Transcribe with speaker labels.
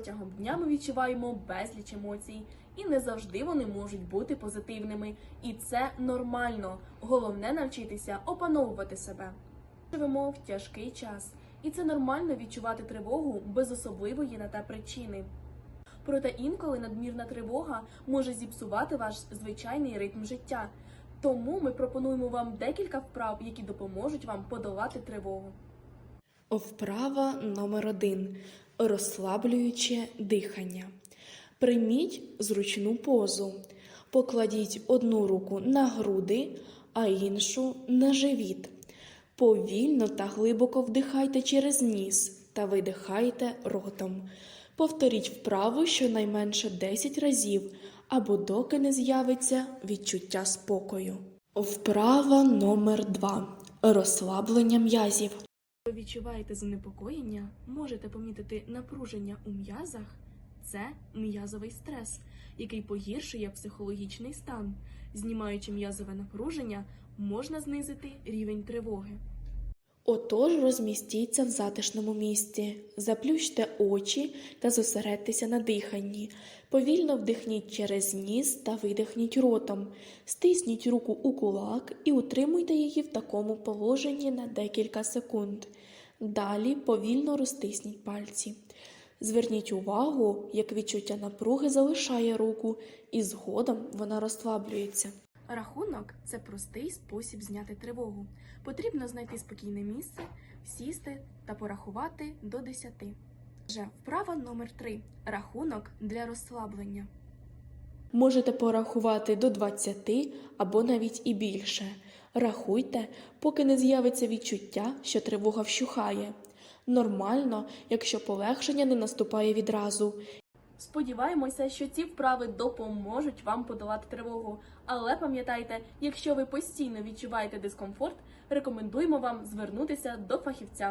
Speaker 1: Протягом дня ми відчуваємо безліч емоцій, і не завжди вони можуть бути позитивними. І це нормально. Головне навчитися опановувати себе. Живемо в тяжкий час, і це нормально відчувати тривогу без особливої на те причини. Проте інколи надмірна тривога може зіпсувати ваш звичайний ритм життя. Тому ми пропонуємо вам декілька вправ, які допоможуть вам подолати тривогу.
Speaker 2: Вправа номер один розслаблююче дихання. Прийміть зручну позу. Покладіть одну руку на груди, а іншу на живіт. Повільно та глибоко вдихайте через ніс та видихайте ротом. Повторіть вправу щонайменше 10 разів або доки не з'явиться відчуття спокою. Вправа номер 2 розслаблення м'язів.
Speaker 1: Ви відчуваєте занепокоєння, можете помітити напруження у м'язах. Це м'язовий стрес, який погіршує психологічний стан. Знімаючи м'язове напруження, можна знизити рівень тривоги.
Speaker 2: Отож розмістіться в затишному місці, заплющте очі та зосередьтеся на диханні. Повільно вдихніть через ніс та видихніть ротом. Стисніть руку у кулак і утримуйте її в такому положенні на декілька секунд. Далі повільно розтисніть пальці. Зверніть увагу, як відчуття напруги залишає руку, і згодом вона розслаблюється.
Speaker 1: Рахунок це простий спосіб зняти тривогу. Потрібно знайти спокійне місце, сісти та порахувати до 10. Вже вправа номер 3 рахунок для розслаблення.
Speaker 2: Можете порахувати до 20 або навіть і більше. Рахуйте, поки не з'явиться відчуття, що тривога вщухає. Нормально, якщо полегшення не наступає відразу.
Speaker 1: Сподіваємося, що ці вправи допоможуть вам подолати тривогу. Але пам'ятайте, якщо ви постійно відчуваєте дискомфорт, рекомендуємо вам звернутися до фахівця.